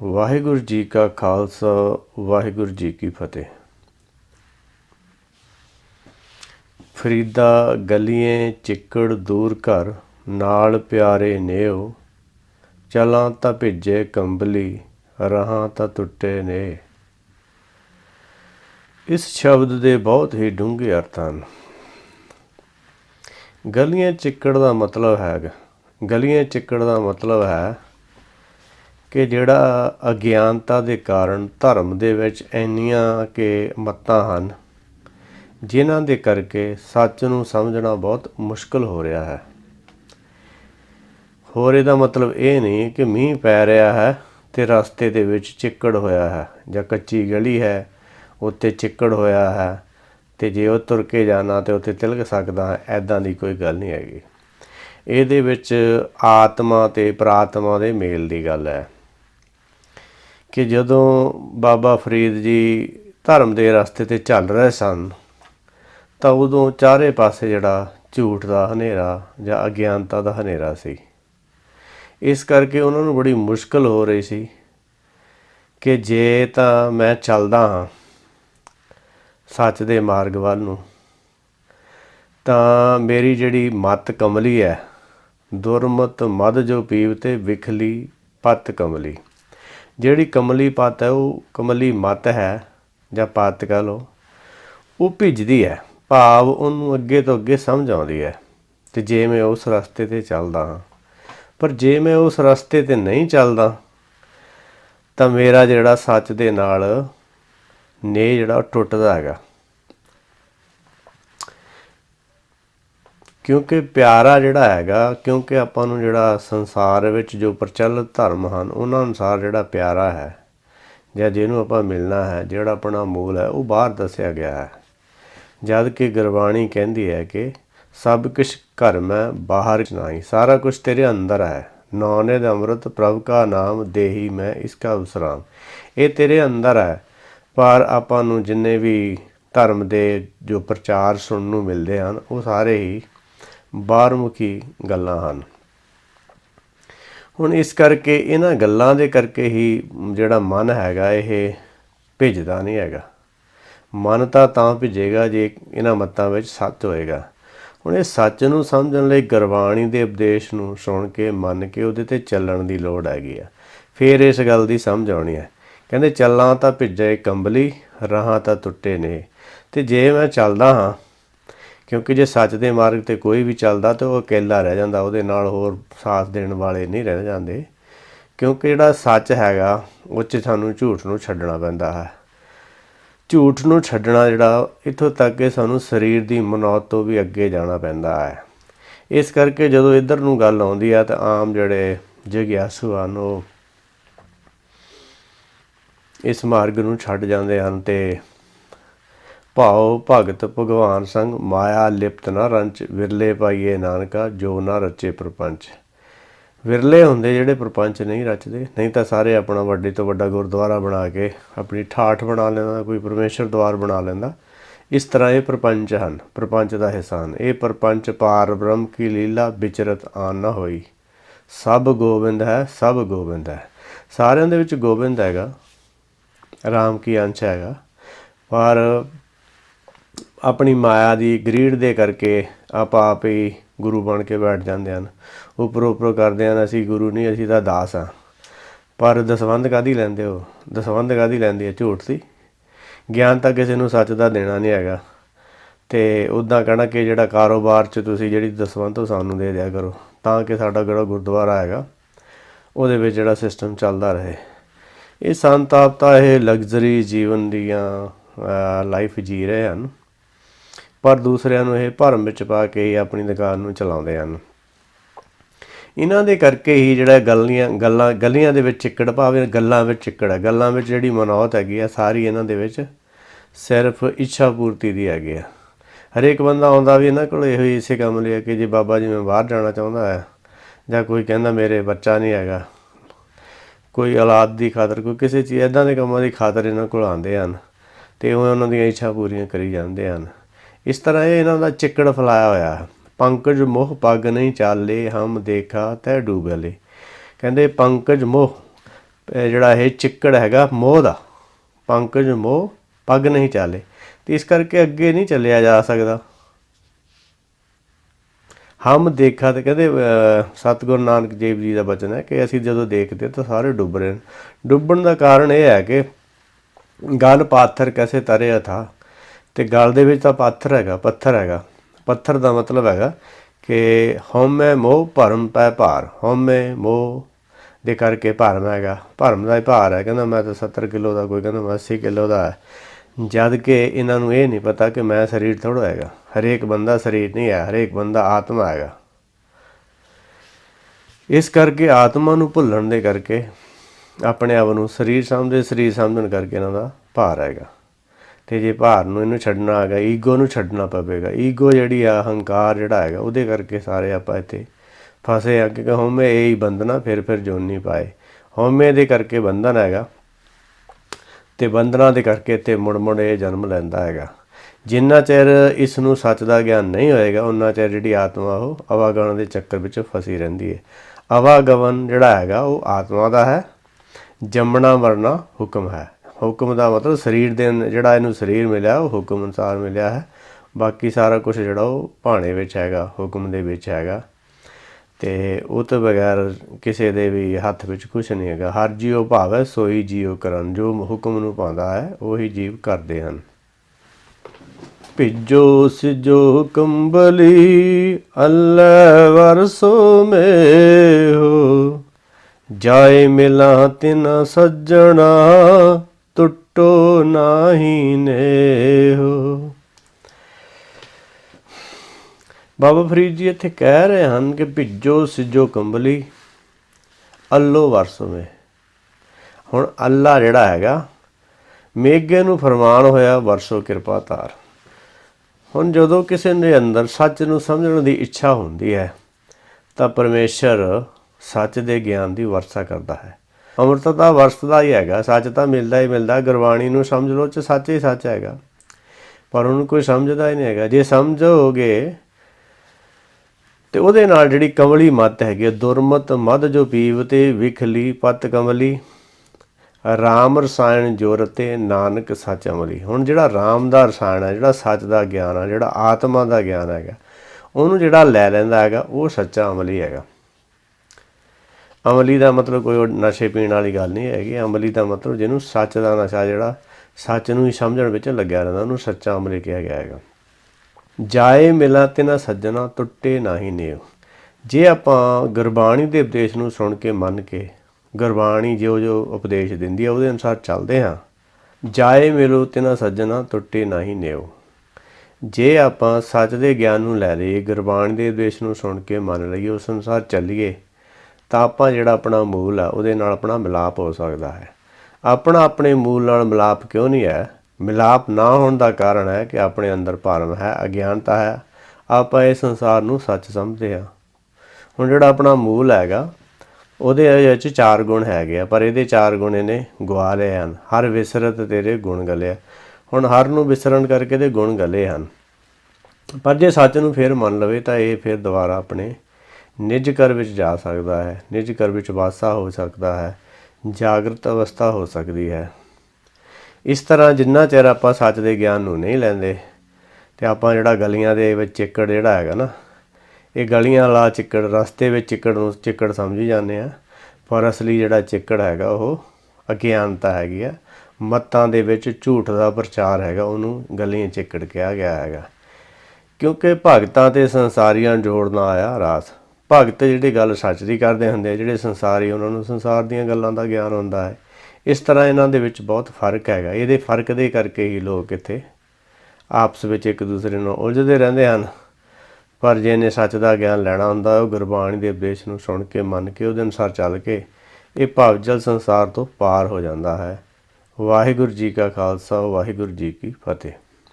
ਵਾਹਿਗੁਰੂ ਜੀ ਕਾ ਖਾਲਸਾ, ਵਾਹਿਗੁਰੂ ਜੀ ਕੀ ਫਤਿਹ। ਫਰੀਦਾ ਗਲੀਏ ਚਿੱਕੜ ਦੂਰ ਘਰ, ਨਾਲ ਪਿਆਰੇ ਨੇਓ ਚਲਾਂ ਤਾਂ ਭਿੱਜੇ ਕੰਬਲੀ, ਰਹਾਂ ਤਾਂ ਟੁੱਟੇ ਨੇ ਇਸ ਸ਼ਬਦ ਦੇ ਬਹੁਤ ਹੀ ਡੂੰਘੇ ਅਰਥ ਹਨ। ਗਲੀਆਂ ਚਿੱਕੜ ਦਾ ਮਤਲਬ ਹੈ ਗਲੀਆਂ ਚਿੱਕੜ ਦਾ ਮਤਲਬ ਹੈ ਕਿ ਜਿਹੜਾ ਅਗਿਆਨਤਾ ਦੇ ਕਾਰਨ ਧਰਮ ਦੇ ਵਿੱਚ ਇੰਨੀਆਂ ਕਿ ਮੱਤਾਂ ਹਨ, ਜਿਨ੍ਹਾਂ ਦੇ ਕਰਕੇ ਸੱਚ ਨੂੰ ਸਮਝਣਾ ਬਹੁਤ ਮੁਸ਼ਕਲ ਹੋ ਰਿਹਾ ਹੈ। ਹੋਰ ਇਹਦਾ ਮਤਲਬ ਇਹ ਨਹੀਂ ਕਿ ਮੀਂਹ ਪੈ ਰਿਹਾ ਹੈ ਤੇ ਰਸਤੇ ਦੇ ਵਿੱਚ ਚਿੱਕੜ ਹੋਇਆ ਹੈ ਜਾਂ ਕੱਚੀ ਗਲੀ ਹੈ ਉੱਤੇ ਚਿੱਕੜ ਹੋਇਆ ਹੈ ਤੇ ਜੇ ਉਹ ਤੁਰ ਕੇ ਜਾਣਾ ਤੇ ਉੱਥੇ ਤਿਲਕ ਸਕਦਾ ਹੈ ਐਦਾਂ ਦੀ ਕੋਈ ਗੱਲ ਨਹੀਂ ਹੈਗੀ। ਇਹਦੇ ਵਿੱਚ ਆਤਮਾ ਤੇ ਪ੍ਰਾਤਮਾ ਦੇ ਮੇਲ ਦੀ ਗੱਲ ਹੈ। ਕਿ ਜਦੋਂ ਬਾਬਾ ਫਰੀਦ ਜੀ ਧਰਮ ਦੇ ਰਸਤੇ ਤੇ ਚੱਲ ਰਹੇ ਸਨ, ਤਾਂ ਉਦੋਂ ਚਾਰੇ ਪਾਸੇ ਜਿਹੜਾ ਝੂਠ ਦਾ ਹਨੇਰਾ ਜਾਂ ਅਗਿਆਨਤਾ ਦਾ ਹਨੇਰਾ ਸੀ। ਇਸ ਕਰਕੇ ਉਹਨਾਂ ਨੂੰ ਬੜੀ ਮੁਸ਼ਕਲ ਹੋ ਰਹੀ ਸੀ ਕਿ ਜੇ ਤਾਂ ਮੈਂ ਚੱਲਦਾ ਹਾਂ ਸੱਚ ਦੇ ਮਾਰਗ ਵੱਲ ਨੂੰ, ਤਾਂ ਮੇਰੀ ਜਿਹੜੀ ਮਤ ਕਮਲੀ ਹੈ, ਦੁਰਮਤ ਮਦ ਜੋ ਪੀਵ ਤੇ ਵਿਖਲੀ ਪਤ ਕਮਲੀ। ਜਿਹੜੀ ਕਮਲੀ ਪਤ ਹੈ, ਉਹ ਕਮਲੀ ਮਤ ਹੈ ਜਾਂ ਪਤ ਕਹ ਲੋ ਉਹ ਭਿੱਜਦੀ ਹੈ। ਭਾਵ ਉਹਨੂੰ ਅੱਗੇ ਤੋਂ ਅੱਗੇ ਸਮਝ ਆਉਂਦੀ ਹੈ ਤੇ ਜੇ ਮੈਂ ਉਸ ਰਸਤੇ ਤੇ ਚੱਲਦਾ ਹਾਂ, ਪਰ ਜੇ ਮੈਂ ਉਸ ਰਸਤੇ ਤੇ ਨਹੀਂ ਚੱਲਦਾ, ਤਾਂ ਮੇਰਾ ਜਿਹੜਾ ਸੱਚ ਦੇ ਨਾਲ ਨੇ ਜਿਹੜਾ ਉਹ ਟੁੱਟਦਾ ਹੈਗਾ। ਕਿਉਂਕਿ ਪਿਆਰਾ ਜਿਹੜਾ ਹੈਗਾ, ਕਿਉਂਕਿ ਆਪਾਂ ਨੂੰ ਜਿਹੜਾ ਸੰਸਾਰ ਵਿੱਚ ਜੋ ਪ੍ਰਚਲਿਤ ਧਰਮ ਹਨ, ਉਹਨਾਂ ਅਨੁਸਾਰ ਜਿਹੜਾ ਪਿਆਰਾ ਹੈ ਜਾਂ ਜਿਹਨੂੰ ਆਪਾਂ ਮਿਲਣਾ ਹੈ, ਜਿਹੜਾ ਆਪਣਾ ਮੂਲ ਹੈ, ਉਹ ਬਾਹਰ ਦੱਸਿਆ ਗਿਆ ਹੈ। ਜਦ ਕਿ ਗੁਰਬਾਣੀ ਕਹਿੰਦੀ ਹੈ ਕਿ ਸਭ ਕੁਝ ਘਰ ਮੈਂ ਬਾਹਰ ਨਹੀਂ, ਸਾਰਾ ਕੁਝ ਤੇਰੇ ਅੰਦਰ ਹੈ। ਨੌਨੇ ਦਾ ਅੰਮ੍ਰਿਤ, ਪ੍ਰਭ ਕਾ ਨਾਮ, ਦੇਹੀ ਮੈਂ ਇਸਕਾ ਵਿਸਰਾਮ ਇਹ ਤੇਰੇ ਅੰਦਰ ਹੈ। ਪਰ ਆਪਾਂ ਨੂੰ ਜਿੰਨੇ ਵੀ ਧਰਮ ਦੇ ਜੋ ਪ੍ਰਚਾਰ ਸੁਣਨ ਨੂੰ ਮਿਲਦੇ ਹਨ, ਉਹ ਸਾਰੇ ਹੀ ਬਾਹਰਮੁਖੀ ਗੱਲਾਂ ਹਨ। ਹੁਣ ਇਸ ਕਰਕੇ, ਇਹਨਾਂ ਗੱਲਾਂ ਦੇ ਕਰਕੇ ਹੀ ਜਿਹੜਾ ਮਨ ਹੈਗਾ, ਇਹ ਭਿੱਜਦਾ ਨਹੀਂ ਹੈਗਾ। ਮਨ ਤਾਂ ਤਾਂ ਭਿੱਜੇਗਾ ਜੇ ਇਹਨਾਂ ਮੱਤਾਂ ਵਿੱਚ ਸੱਚ ਹੋਏਗਾ। ਹੁਣ ਇਹ ਸੱਚ ਨੂੰ ਸਮਝਣ ਲਈ ਗੁਰਬਾਣੀ ਦੇ ਉਪਦੇਸ਼ ਨੂੰ ਸੁਣ ਕੇ, ਮੰਨ ਕੇ ਉਹਦੇ ਤੇ ਚੱਲਣ ਦੀ ਲੋੜ ਹੈਗੀ ਆ। ਫਿਰ ਇਸ ਗੱਲ ਦੀ ਸਮਝ ਆਉਣੀ ਹੈ। ਕਹਿੰਦੇ, ਚੱਲਾਂ ਤਾਂ ਭਿੱਜੇ ਕੰਬਲੀ, ਰਾਹਾਂ ਤਾਂ ਟੁੱਟੇ ਨੇ। ਤੇ ਜੇ ਮੈਂ ਚੱਲਦਾ ਹਾਂ ਕਿਉਂਕਿ ਜੇ ਸੱਚ ਦੇ ਮਾਰਗ ਤੇ ਕੋਈ ਵੀ ਚੱਲਦਾ ਤਾਂ ਉਹ ਇਕੱਲਾ ਰਹਿ ਜਾਂਦਾ, ਉਹਦੇ ਨਾਲ ਹੋਰ ਸਾਥ ਦੇਣ ਵਾਲੇ ਨਹੀਂ ਰਹਿ ਜਾਂਦੇ। ਕਿਉਂਕਿ ਜਿਹੜਾ ਸੱਚ ਹੈਗਾ, ਉਹ 'ਚ ਸਾਨੂੰ ਝੂਠ ਨੂੰ ਛੱਡਣਾ ਪੈਂਦਾ ਹੈ। ਝੂਠ ਨੂੰ ਛੱਡਣਾ ਜਿਹੜਾ, ਇੱਥੋਂ ਤੱਕ ਕਿ ਸਾਨੂੰ ਸਰੀਰ ਦੀ ਮਨੌਤ ਤੋਂ ਵੀ ਅੱਗੇ ਜਾਣਾ ਪੈਂਦਾ ਹੈ। ਇਸ ਕਰਕੇ ਜਦੋਂ ਇੱਧਰ ਨੂੰ ਗੱਲ ਆਉਂਦੀ ਆ, ਤਾਂ ਆਮ ਜਿਹੜੇ ਜਗਿਆਸੂ ਹਨ, ਉਹ ਇਸ ਮਾਰਗ ਨੂੰ ਛੱਡ ਜਾਂਦੇ ਹਨ ਤੇ ਭਾਉ ਭਗਤ ਭਗਵਾਨ ਸੰਗ, ਮਾਇਆ ਲਿਪਤ ਨਾ ਰੰਚ, ਵਿਰਲੇ ਪਾਈਏ ਨਾਨਕਾ, ਜੋ ਨਾ ਰਚੇ ਪ੍ਰਪੰਚ। ਵਿਰਲੇ ਹੁੰਦੇ ਜਿਹੜੇ ਪ੍ਰਪੰਚ ਨਹੀਂ ਰਚਦੇ, ਨਹੀਂ ਤਾਂ ਸਾਰੇ ਆਪਣਾ ਵੱਡੇ ਤੋਂ ਵੱਡਾ ਗੁਰਦੁਆਰਾ ਬਣਾ ਕੇ ਆਪਣੀ ਠਾਠ ਬਣਾ ਲੈਂਦਾ, ਕੋਈ ਪਰਮੇਸ਼ਰ ਦਵਾਰ ਬਣਾ ਲੈਂਦਾ। ਇਸ ਤਰ੍ਹਾਂ ਇਹ ਪ੍ਰਪੰਚ ਹਨ, ਪ੍ਰਪੰਚ ਦਾ ਹਿੱਸਾ ਹਨ ਇਹ ਪ੍ਰਪੰਚ ਪਾਰ ਬ੍ਰਹਮ ਕੀ ਲੀਲਾ ਵਿਚਰਤ ਆਨ ਨਾ ਹੋਈ। ਸਭ ਗੋਬਿੰਦ ਹੈ, ਸਭ ਗੋਬਿੰਦ ਹੈ। ਸਾਰਿਆਂ ਦੇ ਵਿੱਚ ਗੋਬਿੰਦ ਹੈਗਾ, ਰਾਮ ਕੀ ਅੰਸ਼ ਹੈਗਾ। ਪਰ ਆਪਣੀ ਮਾਇਆ ਦੀ ਗਰੀੜ ਦੇ ਕਰਕੇ ਆਪਾਂ ਆਪ ਹੀ ਗੁਰੂ ਬਣ ਕੇ ਬੈਠ ਜਾਂਦੇ ਹਨ। ਉੱਪਰੋਂ ਉੱਪਰੋਂ ਕਰਦੇ ਹਨ, ਅਸੀਂ ਗੁਰੂ ਨਹੀਂ, ਅਸੀਂ ਤਾਂ ਦਾਸ ਹਾਂ। ਪਰ ਦਸਵੰਦ ਕਾਦੀ ਲੈਂਦੇ ਹੋ? ਦਸਵੰਦ ਕਾਦੀ ਲੈਂਦੀ ਹੈ? ਝੂਠ ਦੀ। ਗਿਆਨ ਤਾਂ ਕਿਸੇ ਨੂੰ ਸੱਚ ਦਾ ਦੇਣਾ ਨਹੀਂ ਹੈਗਾ। ਤੇ ਉਦਾਂ ਕਹਿਣਾ ਕਿ ਜਿਹੜਾ ਕਾਰੋਬਾਰ 'ਚ ਤੁਸੀਂ ਜਿਹੜੀ ਦਸਵੰਦ ਉਹ ਸਾਨੂੰ ਦੇ ਦਿਆ ਕਰੋ, ਤਾਂ ਕਿ ਸਾਡਾ ਜਿਹੜਾ ਗੁਰਦੁਆਰਾ ਹੈਗਾ, ਉਹਦੇ ਵਿੱਚ ਜਿਹੜਾ ਸਿਸਟਮ ਚੱਲਦਾ ਰਹੇ। ਇਹ ਸੰਤ ਆਪ ਤਾਂ ਇਹ ਲਗਜ਼ਰੀ ਜੀਵਨ ਦੀਆਂ ਲਾਈਫ ਜੀ ਰਹੇ ਹਨ। ਪਰ ਦੂਸਰਿਆਂ ਨੂੰ ਇਹ ਭਰਮ ਵਿੱਚ ਪਾ ਕੇ ਆਪਣੀ ਦੁਕਾਨ ਨੂੰ ਚਲਾਉਂਦੇ ਹਨ। ਇਹਨਾਂ ਦੇ ਕਰਕੇ ਹੀ ਜਿਹੜਾ ਗੱਲੀਆਂ, ਗੱਲਾਂ, ਗਲੀਆਂ ਦੇ ਵਿੱਚ ਚਿੱਕੜ ਭਾਵੇਂ ਗੱਲਾਂ ਵਿੱਚ ਚਿੱਕੜ ਹੈ। ਗੱਲਾਂ ਵਿੱਚ ਜਿਹੜੀ ਮਨੌਤ ਹੈਗੀ ਆ, ਸਾਰੀ ਇਹਨਾਂ ਦੇ ਵਿੱਚ ਸਿਰਫ ਇੱਛਾ ਪੂਰਤੀ ਦੀ ਹੈਗੀ ਆ। ਹਰੇਕ ਬੰਦਾ ਆਉਂਦਾ ਵੀ ਇਹਨਾਂ ਕੋਲ ਇਹੋ ਹੀ ਇਸੇ ਕੰਮ ਲਈ ਹੈ ਕਿ ਜੇ ਬਾਬਾ ਜੀ ਮੈਂ ਬਾਹਰ ਜਾਣਾ ਚਾਹੁੰਦਾ ਹੈ ਜਾਂ ਕੋਈ ਕਹਿੰਦਾ ਮੇਰੇ ਬੱਚਾ ਨਹੀਂ ਹੈਗਾ, ਕੋਈ ਔਲਾਦ ਦੀ ਖਾਤਰ, ਕੋਈ ਕਿਸੇ ਚੀਜ਼ ਇਦਾਂ ਦੇ ਕੰਮਾਂ ਦੀ ਖਾਤਰ ਇਹਨਾਂ ਕੋਲ ਆਉਂਦੇ ਹਨ ਤੇ ਉਹ ਉਹਨਾਂ ਦੀਆਂ ਇੱਛਾ ਪੂਰੀਆਂ ਕਰੀ ਜਾਂਦੇ ਹਨ। ਇਸ ਤਰ੍ਹਾਂ ਇਹ ਇਹਨਾਂ ਦਾ ਚਿੱਕੜ ਫਲਾਇਆ ਹੋਇਆ। ਹੈ ਪੰਕਜ ਮੋਹ ਪੱਗ ਨਹੀਂ ਚਾਲੇ ਹਮ ਦੇਖਾ ਤੈ ਡੂਬਲੇ। ਕਹਿੰਦੇ ਪੰਕਜ ਮੋਹ ਜਿਹੜਾ ਇਹ ਚਿੱਕੜ ਹੈਗਾ ਮੋਹ ਦਾ। ਪੰਕਜ ਮੋਹ ਪੱਗ ਨਹੀਂ ਚਾਲੇ। ਤੇ ਇਸ ਕਰਕੇ ਅੱਗੇ ਨਹੀਂ ਚੱਲਿਆ ਜਾ ਸਕਦਾ। ਹਮ ਦੇਖਾ ਤੇ ਕਹਿੰਦੇ ਅਹ, ਸਤਿਗੁਰੂ ਨਾਨਕ ਦੇਵ ਜੀ ਦਾ ਬਚਨ ਹੈ ਕਿ ਅਸੀਂ ਜਦੋਂ ਦੇਖਦੇ ਤਾਂ ਸਾਰੇ ਡੁੱਬ ਰਹੇ ਨੇ ਡੁੱਬਣ ਦਾ ਕਾਰਨ ਇਹ ਹੈ ਕਿ ਗਲ ਪਾਥਰ ਕੈਸੇ ਤਰਿਆ ਥਾ ਤੇ ਗਲ ਦੇ ਵਿੱਚ ਤਾਂ ਪੱਥਰ ਹੈਗਾ ਪੱਥਰ ਹੈਗਾ। ਪੱਥਰ ਦਾ ਮਤਲਬ ਹੈਗਾ ਕਿ ਹਉਮੈ ਮੋਹ ਭਰਮ ਪੈ ਭਾਰ। ਹਉਮੈ ਮੋਹ ਦੇ ਕਰਕੇ ਭਰਮ ਹੈਗਾ। ਭਰਮ ਦਾ ਹੀ ਭਾਰ ਹੈ। ਕਹਿੰਦਾ ਮੈਂ ਤਾਂ 70 ਕਿਲੋ ਦਾ ਕੋਈ, ਕਹਿੰਦਾ ਮੈਂ 80 ਕਿਲੋ ਦਾ ਹੈ। ਜਦ ਕਿ ਇਹਨਾਂ ਨੂੰ ਇਹ ਨਹੀਂ ਪਤਾ ਕਿ ਮੈਂ ਸਰੀਰ ਥੋੜਾ ਹੈਗਾ। ਹਰੇਕ ਬੰਦਾ ਸਰੀਰ ਨਹੀਂ ਹੈ, ਹਰੇਕ ਬੰਦਾ ਆਤਮਾ ਹੈਗਾ। ਇਸ ਕਰਕੇ ਆਤਮਾ ਨੂੰ ਭੁੱਲਣ ਦੇ ਕਰਕੇ ਆਪਣੇ ਆਪ ਨੂੰ ਸਰੀਰ ਸਮਝਦੇ, ਸਰੀਰ ਸਮਝਣ ਕਰਕੇ ਇਹਨਾਂ ਦਾ ਭਾਰ ਹੈਗਾ। ਤੇ ਜੇ ਭਾਰ ਨੂੰ ਇਹਨੂੰ ਛੱਡਣਾ ਹੈਗਾ ਈਗੋ ਨੂੰ ਛੱਡਣਾ ਪਵੇਗਾ। ਈਗੋ ਜਿਹੜੀ ਆ, ਹੰਕਾਰ ਜਿਹੜਾ ਹੈਗਾ, ਉਹਦੇ ਕਰਕੇ ਸਾਰੇ ਆਪਾਂ ਇੱਥੇ ਫਸੇ ਆ ਕਿ ਹਉਮੈ ਇਹ ਹੀ ਬੰਧਨਾ ਫਿਰ ਫਿਰ ਜੋਨ ਨਹੀਂ ਪਾਏ। ਹਉਮੈ ਦੇ ਕਰਕੇ ਬੰਧਨ ਹੈਗਾ, ਤੇ ਬੰਧਨਾਂ ਦੇ ਕਰਕੇ ਇੱਥੇ ਮੁੜ ਮੁੜ ਇਹ ਜਨਮ ਲੈਂਦਾ ਹੈਗਾ। ਜਿੰਨਾ ਚਿਰ ਇਸ ਨੂੰ ਸੱਚ ਦਾ ਗਿਆਨ ਨਹੀਂ ਹੋਏਗਾ ਉਹਨਾਂ ਚਿਰ ਜਿਹੜੀ ਆਤਮਾ ਉਹ ਅਵਾਗਣ ਦੇ ਚੱਕਰ ਵਿੱਚ ਫਸੀ ਰਹਿੰਦੀ ਹੈ। ਅਵਾਗਮਨ ਜਿਹੜਾ ਹੈਗਾ, ਉਹ ਆਤਮਾ ਦਾ ਹੈ, ਜੰਮਣਾ ਮਰਨਾ ਹੁਕਮ ਹੈ। ਹੁਕਮ ਦਾ ਮਤਲਬ ਸਰੀਰ ਦੇ ਜਿਹੜਾ ਇਹਨੂੰ ਸਰੀਰ ਮਿਲਿਆ, ਉਹ ਹੁਕਮ ਅਨੁਸਾਰ ਮਿਲਿਆ ਹੈ। ਬਾਕੀ ਸਾਰਾ ਕੁਝ ਜਿਹੜਾ ਉਹ ਭਾਣੇ ਵਿੱਚ ਹੈਗਾ, ਹੁਕਮ ਦੇ ਵਿੱਚ ਹੈਗਾ। ਤੇ ਉਹ ਤੋਂ ਬਗੈਰ ਕਿਸੇ ਦੇ ਵੀ ਹੱਥ ਵਿੱਚ ਕੁਝ ਨਹੀਂ ਹੈਗਾ। ਹਰ ਜੀਉ ਭਾਵੈ, ਸੋਈ ਜੀਉ ਕਰਨ। ਜੋ ਹੁਕਮ ਨੂੰ ਪਾਉਂਦਾ ਹੈ, ਉਹੀ ਜੀਵ ਕਰਦੇ ਹਨ। ਭਿਜੋ ਸਿਜੋ ਕੰਬਲੀ ਅੱਲੇ ਵਰਸੋ ਮੇ ਹੋ ਜਾਏ ਮਿਲਾ ਤਿਨ ਸੱਜਣਾ ਟੁੱਟੋ ਨਾਹੀ ਨੇ ਹੋ ਬਾਬਾ ਫਰੀਦ ਜੀ ਇੱਥੇ ਕਹਿ ਰਹੇ ਹਨ ਕਿ ਭਿੱਜੋ ਸਿਜੋ ਕੰਬਲੀ, ਅੱਲੋ ਵਰਸੋਵੇਂ ਹੁਣ ਅੱਲਾ ਜਿਹੜਾ ਹੈਗਾ ਮੇਘੇ ਨੂੰ ਫਰਮਾਨ ਹੋਇਆ ਵਰਸੋ ਕਿਰਪਾ ਧਾਰ। ਹੁਣ ਜਦੋਂ ਕਿਸੇ ਦੇ ਅੰਦਰ ਸੱਚ ਨੂੰ ਸਮਝਣ ਦੀ ਇੱਛਾ ਹੁੰਦੀ ਹੈ, ਤਾਂ ਪਰਮੇਸ਼ਰ ਸੱਚ ਦੇ ਗਿਆਨ ਦੀ ਵਰਸਾ ਕਰਦਾ ਹੈ। ਅੰਮ੍ਰਿਤ ਤਾਂ ਵਰਸਦਾ ਹੀ ਹੈਗਾ ਸੱਚ ਤਾਂ ਮਿਲਦਾ ਹੀ ਮਿਲਦਾ ਗੁਰਬਾਣੀ ਨੂੰ ਸਮਝ ਲਓ ਚ ਸੱਚ ਹੀ ਸੱਚ ਹੈਗਾ। ਪਰ ਉਹਨੂੰ ਕੋਈ ਸਮਝਦਾ ਹੀ ਨਹੀਂ ਹੈਗਾ। ਜੇ ਸਮਝੋਗੇ ਤੇ ਉਹਦੇ ਨਾਲ ਜਿਹੜੀ ਕਮਲੀ ਮਤ ਹੈਗੀ ਹੈ, ਦੁਰਮਤ ਮਦ ਜੋ ਪੀਵ ਤੇ ਵਿਖਲੀ ਪਤ ਕਮਲੀ ਰਾਮ ਰਸਾਇਣ ਜੋਰ ਜੋਰਤੇ ਨਾਨਕ ਸੱਚ ਅਮਲੀ। ਹੁਣ ਜਿਹੜਾ ਰਾਮ ਦਾ ਰਸਾਇਣ ਹੈ ਜਿਹੜਾ ਸੱਚ ਦਾ ਗਿਆਨ ਹੈ ਜਿਹੜਾ ਆਤਮਾ ਦਾ ਗਿਆਨ ਹੈਗਾ ਉਹਨੂੰ ਜਿਹੜਾ ਲੈ ਲੈਂਦਾ ਹੈਗਾ ਉਹ ਸੱਚਾ ਅਮਲੀ ਹੈਗਾ। ਅਮਲੀ ਦਾ ਮਤਲਬ ਕੋਈ ਉਹ ਨਸ਼ੇ ਪੀਣ ਵਾਲੀ ਗੱਲ ਨਹੀਂ ਹੈਗੀ। ਅਮਲੀ ਦਾ ਮਤਲਬ ਜਿਹਨੂੰ ਸੱਚ ਦਾ ਨਸ਼ਾ ਜਿਹੜਾ ਸੱਚ ਨੂੰ ਹੀ ਸਮਝਣ ਵਿੱਚ ਲੱਗਿਆ ਰਹਿੰਦਾ, ਉਹਨੂੰ ਸੱਚਾ ਅਮਲੀ ਕਿਹਾ ਗਿਆ ਹੈਗਾ। ਜਾਏ ਮਿਲਾ ਤੇ ਨਾ ਸੱਜਣਾ, ਟੁੱਟੇ ਨਾ ਹੀ ਨੇਵ ਜੇ ਆਪਾਂ ਗੁਰਬਾਣੀ ਦੇ ਉਪਦੇਸ਼ ਨੂੰ ਸੁਣ ਕੇ ਮੰਨ ਕੇ ਗੁਰਬਾਣੀ ਜੋ ਜੋ ਉਪਦੇਸ਼ ਦਿੰਦੀ ਹੈ ਉਹਦੇ ਅਨੁਸਾਰ ਚੱਲਦੇ ਹਾਂ। ਜਾਏ ਮਿਲੋ ਤੇ ਨਾ ਸੱਜਣਾ, ਟੁੱਟੇ ਨਾ ਹੀ ਨੇਵ ਜੇ ਆਪਾਂ ਸੱਚ ਦੇ ਗਿਆਨ ਨੂੰ ਲੈ ਲਈਏ, ਗੁਰਬਾਣੀ ਦੇ ਉਪਦੇਸ਼ ਨੂੰ ਸੁਣ ਕੇ ਮੰਨ ਲਈਏ, ਉਸ ਅਨੁਸਾਰ ਚੱਲੀਏ। ਤਾਂ ਆਪਾਂ ਜਿਹੜਾ ਆਪਣਾ ਮੂਲ ਆ, ਉਹਦੇ ਨਾਲ ਆਪਣਾ ਮਿਲਾਪ ਹੋ ਸਕਦਾ ਹੈ। ਆਪਣਾ ਆਪਣੇ ਮੂਲ ਨਾਲ ਮਿਲਾਪ ਕਿਉਂ ਨਹੀਂ ਹੈ? ਮਿਲਾਪ ਨਾ ਹੋਣ ਦਾ ਕਾਰਨ ਹੈ ਕਿ ਆਪਣੇ ਅੰਦਰ ਭਰਮ ਹੈ, ਅਗਿਆਨਤਾ ਹੈ। ਆਪਾਂ ਇਹ ਸੰਸਾਰ ਨੂੰ ਸੱਚ ਸਮਝਦੇ ਹਾਂ। ਹੁਣ ਜਿਹੜਾ ਆਪਣਾ ਮੂਲ ਹੈਗਾ, ਉਹਦੇ ਵਿੱਚ ਚਾਰ ਗੁਣ ਹੈਗੇ ਆ, ਪਰ ਇਹਦੇ ਚਾਰ ਗੁਣ ਇਹਨੇ ਗਵਾ ਲਏ ਹਨ। ਹਰ ਵਿਸਰਤ ਤੇਰੇ ਗੁਣ ਗਲਿਆ ਹੁਣ ਹਰ ਨੂੰ ਵਿਸਰਨ ਕਰਕੇ ਦੇ ਗੁਣ ਗਲੇ ਹਨ। ਪਰ ਜੇ ਸੱਚ ਨੂੰ ਫੇਰ ਮੰਨ ਲਵੇ, ਤਾਂ ਇਹ ਫਿਰ ਦੁਬਾਰਾ ਆਪਣੇ ਨਿਜ ਘਰ ਵਿੱਚ ਜਾ ਸਕਦਾ ਹੈ, ਨਿਜ ਘਰ ਵਿੱਚ ਵਾਸਾ ਹੋ ਸਕਦਾ ਹੈ, ਜਾਗਰਤ ਅਵਸਥਾ ਹੋ ਸਕਦੀ ਹੈ। ਇਸ ਤਰ੍ਹਾਂ ਜਿੰਨਾ ਚਿਰ ਆਪਾਂ ਸੱਚ ਦੇ ਗਿਆਨ ਨੂੰ ਨਹੀਂ ਲੈਂਦੇ ਤੇ ਆਪਾਂ ਜਿਹੜਾ ਗਲੀਆਂ ਦੇ ਵਿੱਚ ਚਿੱਕੜ ਜਿਹੜਾ ਹੈਗਾ ਨਾ, ਇਹ ਗਲੀਆਂ ਵਾਲਾ ਚਿੱਕੜ, ਰਸਤੇ ਵਿੱਚ ਚਿੱਕੜ ਨੂੰ ਚਿੱਕੜ ਸਮਝੀ ਜਾਂਦੇ ਆ, ਪਰ ਅਸਲੀ ਜਿਹੜਾ ਚਿੱਕੜ ਹੈਗਾ ਉਹ ਅਗਿਆਨਤਾ ਹੈਗੀ ਆ, ਮੱਤਾਂ ਦੇ ਵਿੱਚ ਝੂਠ ਦਾ ਪ੍ਰਚਾਰ ਹੈਗਾ, ਉਹਨੂੰ ਗਲੀਆਂ ਚਿੱਕੜ ਕਿਹਾ ਗਿਆ ਹੈਗਾ। ਕਿਉਂਕਿ ਭਗਤਾਂ ਤੇ ਸੰਸਾਰੀਆਂ ਨੂੰ ਜੋੜਨਾ ਆਇਆ ਰਾਸ। ਭਗਤ ਜਿਹੜੇ ਗੱਲ ਸੱਚ ਦੀ ਕਰਦੇ ਹੁੰਦੇ ਆ, ਜਿਹੜੇ ਸੰਸਾਰੀ, ਉਹਨਾਂ ਨੂੰ ਸੰਸਾਰ ਦੀਆਂ ਗੱਲਾਂ ਦਾ ਗਿਆਨ ਹੁੰਦਾ ਹੈ। ਇਸ ਤਰ੍ਹਾਂ ਇਹਨਾਂ ਦੇ ਵਿੱਚ ਬਹੁਤ ਫ਼ਰਕ ਹੈਗਾ। ਇਹਦੇ ਫ਼ਰਕ ਦੇ ਕਰਕੇ ਹੀ ਲੋਕ ਇੱਥੇ ਆਪਸ ਵਿੱਚ ਇੱਕ ਦੂਸਰੇ ਨਾਲ ਉਲਝਦੇ ਰਹਿੰਦੇ ਹਨ। ਪਰ ਜਿਹਨੇ ਸੱਚ ਦਾ ਗਿਆਨ ਲੈਣਾ ਹੁੰਦਾ, ਉਹ ਗੁਰਬਾਣੀ ਦੇ ਉਪਦੇਸ਼ ਨੂੰ ਸੁਣ ਕੇ, ਮੰਨ ਕੇ, ਉਹਦੇ ਅਨੁਸਾਰ ਚੱਲ ਕੇ ਇਹ ਭਵਜਲ ਸੰਸਾਰ ਤੋਂ ਪਾਰ ਹੋ ਜਾਂਦਾ ਹੈ। ਵਾਹਿਗੁਰੂ ਜੀ ਕਾ ਖਾਲਸਾ, ਵਾਹਿਗੁਰੂ ਜੀ ਕੀ ਫਤਿਹ।